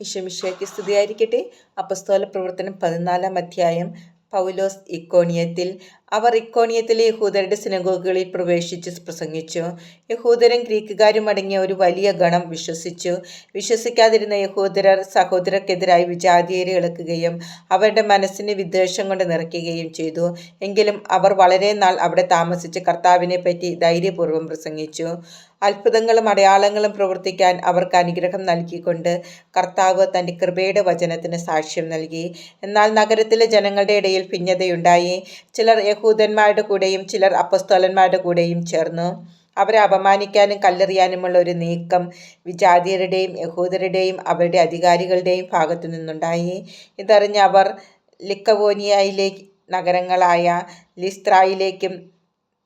ഈശോമിശിഹായ്ക്ക് സ്തുതിയായിരിക്കട്ടെ. അപ്പസ്തോല പ്രവർത്തനം പതിനാലാം അധ്യായം പൗലോസ് ഇക്കോണിയത്തിൽ അവർ ഇക്കോണിയത്തിലെ യഹൂദരുടെ സിനഗോഗുകളിൽ പ്രവേശിച്ച് പ്രസംഗിച്ചു. യഹൂദരും ഗ്രീക്കുകാരും അടങ്ങിയ ഒരു വലിയ ഗണം വിശ്വസിച്ചു. വിശ്വസിക്കാതിരുന്ന യഹൂദരർ സഹോദരർക്കെതിരായി വിജാതീയരെ ഇളക്കുകയും അവരുടെ മനസ്സിനെ വിദ്വേഷം കൊണ്ട് നിറയ്ക്കുകയും ചെയ്തു. എങ്കിലും അവർ വളരെ നാൾ അവിടെ താമസിച്ച് കർത്താവിനെ പറ്റി ധൈര്യപൂർവം പ്രസംഗിച്ചു. അത്ഭുതങ്ങളും അടയാളങ്ങളും പ്രവർത്തിക്കാൻ അവർക്ക് അനുഗ്രഹം നൽകിക്കൊണ്ട് കർത്താവ് തന്റെ കൃപയുടെ വചനത്തിന് സാക്ഷ്യം നൽകി. എന്നാൽ നഗരത്തിലെ ജനങ്ങളുടെ ഇടയിൽ ഭിന്നതയുണ്ടായി. ചിലർ യഹൂദന്മാരുടെ കൂടെയും ചിലർ അപ്പസ്തോലന്മാരുടെ കൂടെയും ചേർന്നു. അവരെ അപമാനിക്കാനും കല്ലെറിയാനുമുള്ള ഒരു നീക്കം വിജാതിയരുടെയും യഹൂദരുടെയും അവരുടെ അധികാരികളുടെയും ഭാഗത്തു നിന്നുണ്ടായി. ഇതറിഞ്ഞ് അവർ ലിക്കവോനിയയിലെ നഗരങ്ങളായ ലിസ്ത്രായിലേക്കും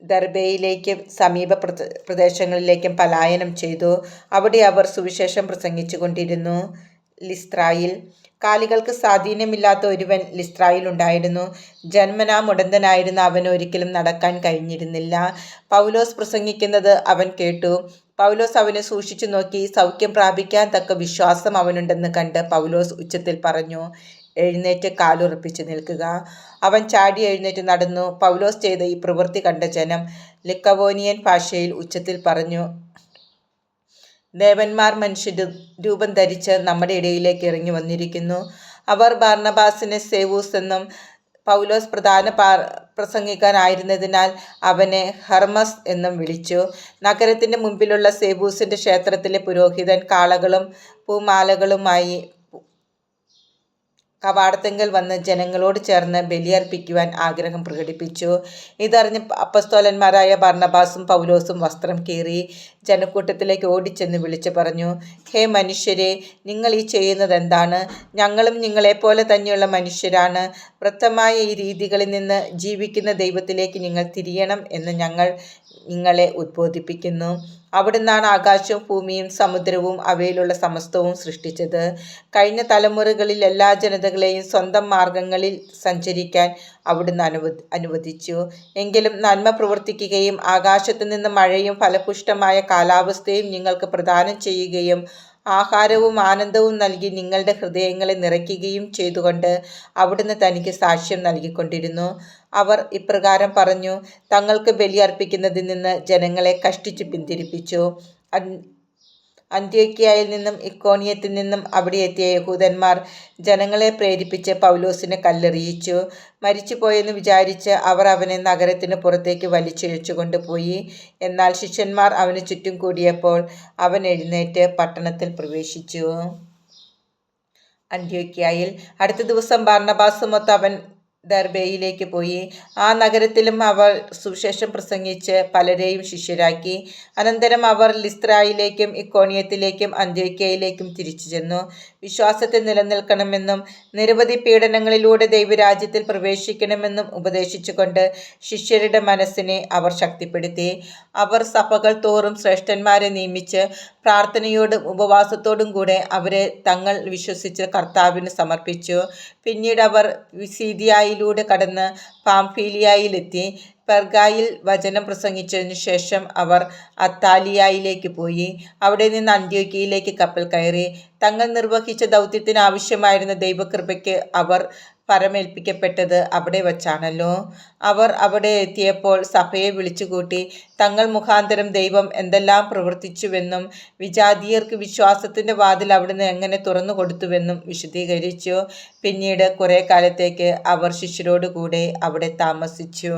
ദർബയിലേക്കും സമീപ പ്രദേശങ്ങളിലേക്കും പലായനം ചെയ്തു. അവിടെ അവർ സുവിശേഷം പ്രസംഗിച്ചു കൊണ്ടിരുന്നു ലിസ്ത്രായിൽ. കാലികൾക്ക് സ്വാധീനമില്ലാത്ത ഒരുവൻ ലിസ്ത്രായിൽ ഉണ്ടായിരുന്നു. ജന്മനാ മുടന്തനായിരുന്ന അവൻ ഒരിക്കലും നടക്കാൻ കഴിഞ്ഞിരുന്നില്ല. പൗലോസ് പ്രസംഗിക്കുന്നത് അവൻ കേട്ടു. പൗലോസ് അവനെ സൂക്ഷിച്ചു നോക്കി. സൗഖ്യം പ്രാപിക്കാൻ തക്ക വിശ്വാസം അവനുണ്ടെന്ന് കണ്ട് പൗലോസ് ഉച്ചത്തിൽ പറഞ്ഞു എഴുന്നേറ്റ് കാലുറപ്പിച്ച് നിൽക്കുക. അവൻ ചാടി എഴുന്നേറ്റ് നടന്നു. പൗലോസ് ചെയ്ത ഈ പ്രവൃത്തി കണ്ട ജനം ലിക്കവോനിയൻ ഭാഷയിൽ ഉച്ചത്തിൽ പറഞ്ഞു ദേവന്മാർ മനുഷ്യ രൂപം ധരിച്ച് നമ്മുടെ ഇടയിലേക്ക് ഇറങ്ങി വന്നിരിക്കുന്നു. അവർ ബാർണബാസിനെ സേവൂസ് എന്നും പൗലോസ് പ്രധാന പ്രസംഗിക്കാനായിരുന്നതിനാൽ അവനെ ഹർമസ് എന്നും വിളിച്ചു. നഗരത്തിന്റെ മുമ്പിലുള്ള സേബൂസിന്റെ ക്ഷേത്രത്തിലെ പുരോഹിതൻ കാളകളും പൂമാലകളുമായി കവാടത്തെങ്കിൽ വന്ന് ജനങ്ങളോട് ചേർന്ന് ബലിയർപ്പിക്കുവാൻ ആഗ്രഹം പ്രകടിപ്പിച്ചു. ഇതറിഞ്ഞ് അപ്പസ്തോലന്മാരായ ഭർണബാസും പൗലോസും വസ്ത്രം കീറി ജനക്കൂട്ടത്തിലേക്ക് ഓടിച്ചെന്ന് വിളിച്ചു പറഞ്ഞു ഹേ മനുഷ്യരെ നിങ്ങൾ ഈ ചെയ്യുന്നത് എന്താണ് ഞങ്ങളും നിങ്ങളെപ്പോലെ തന്നെയുള്ള മനുഷ്യരാണ്. വൃത്തമായ ഈ രീതികളിൽ നിന്ന് ജീവിക്കുന്ന ദൈവത്തിലേക്ക് നിങ്ങൾ തിരിയണം എന്ന് ഞങ്ങൾ നിങ്ങളെ ഉദ്ബോധിപ്പിക്കുന്നു. അവിടുന്നാണ് ആകാശവും ഭൂമിയും സമുദ്രവും അവയിലുള്ള സമസ്തവും സൃഷ്ടിച്ചത്. കഴിഞ്ഞ തലമുറകളിൽ എല്ലാ ജനതകളെയും സ്വന്തം മാർഗങ്ങളിൽ സഞ്ചരിക്കാൻ അവിടുന്ന് അനുവ അനുവദിച്ചു. എങ്കിലും നന്മ പ്രവർത്തിക്കുകയും ആകാശത്തു നിന്ന് മഴയും ഫലപുഷ്ടമായ കാലാവസ്ഥയും നിങ്ങൾക്ക് പ്രദാനം ചെയ്യുകയും ആഹാരവും ആനന്ദവും നൽകി നിങ്ങളുടെ ഹൃദയങ്ങളെ നിറയ്ക്കുകയും ചെയ്തുകൊണ്ട് അവിടുന്ന് തനിക്ക് സാക്ഷ്യം നൽകിക്കൊണ്ടിരുന്നു. അവർ ഇപ്രകാരം പറഞ്ഞു തങ്ങൾക്ക് ബലിയർപ്പിക്കുന്നതിൽ നിന്ന് ജനങ്ങളെ കഷ്ടിച്ചു പിന്തിരിപ്പിച്ചു. അന്ത്യോക്യയിൽ നിന്നും ഇക്കോണിയത്തിൽ നിന്നും അവിടെ എത്തിയ യഹൂദന്മാർ ജനങ്ങളെ പ്രേരിപ്പിച്ച് പൗലോസിനെ കല്ലെറിയിച്ചു. മരിച്ചുപോയെന്ന് വിചാരിച്ച് അവർ അവനെ നഗരത്തിന് പുറത്തേക്ക് വലിച്ചിഴച്ചു കൊണ്ടുപോയി എന്നാൽ ശിഷ്യന്മാർ അവന് ചുറ്റും കൂടിയപ്പോൾ അവൻ എഴുന്നേറ്റ് പട്ടണത്തിൽ പ്രവേശിച്ചു. അന്ത്യോക്കിയയിൽ അടുത്ത ദിവസം ബാർണബാസുമൊത്ത് അവൻ ദർബയിലേക്ക് പോയി. ആ നഗരത്തിലും അവർ സുവിശേഷം പ്രസംഗിച്ച് പലരെയും ശിഷ്യരാക്കി. അനന്തരം അവർ ലിസ്ത്രായിലേക്കും ഇക്കോണിയത്തിലേക്കും അന്ത്യോക്യയിലേക്കും തിരിച്ചു ചെന്നു. വിശ്വാസത്തിൽ നിലനിൽക്കണമെന്നും നിരവധി പീഡനങ്ങളിലൂടെ ദൈവരാജ്യത്തിൽ പ്രവേശിക്കണമെന്നും ഉപദേശിച്ചുകൊണ്ട് ശിഷ്യരുടെ മനസ്സിനെ അവർ ശക്തിപ്പെടുത്തി. അവർ സഭകൾ തോറും ശ്രേഷ്ഠന്മാരെ നിയമിച്ച് പ്രാർത്ഥനയോടും ഉപവാസത്തോടും കൂടെ അവരെ തങ്ങൾ വിശ്വസിച്ച് കർത്താവിന് സമർപ്പിച്ചു. പിന്നീട് അവർ വിസീതിയായിലൂടെ കടന്ന് പാംഫീലിയായിലെത്തി. പെർഗായിൽ വചനം പ്രസംഗിച്ചതിനു ശേഷം അവർ അത്താലിയായിലേക്ക് പോയി. അവിടെ നിന്ന് അന്ത്യോക്കിയയിലേക്ക് കപ്പൽ കയറി. തങ്ങൾ നിർവഹിച്ച ദൗത്യത്തിന് ആവശ്യമായിരുന്ന ദൈവകൃപയ്ക്ക് അവർ പരമേൽപ്പിക്കപ്പെട്ടത് അവിടെ വച്ചാണല്ലോ. അവർ അവിടെ എത്തിയപ്പോൾ സഭയെ വിളിച്ചുകൂട്ടി തങ്ങൾ മുഖാന്തരം ദൈവം എന്തെല്ലാം പ്രവർത്തിച്ചുവെന്നും വിജാതീയർക്ക് വിശ്വാസത്തിന്റെ വാതിൽ അവിടുന്ന് എങ്ങനെ തുറന്നു കൊടുത്തുവെന്നും വിശദീകരിച്ചു. പിന്നീട് കുറേ കാലത്തേക്ക് അവർ ശിഷ്യരോടുകൂടെ അവിടെ താമസിച്ചു.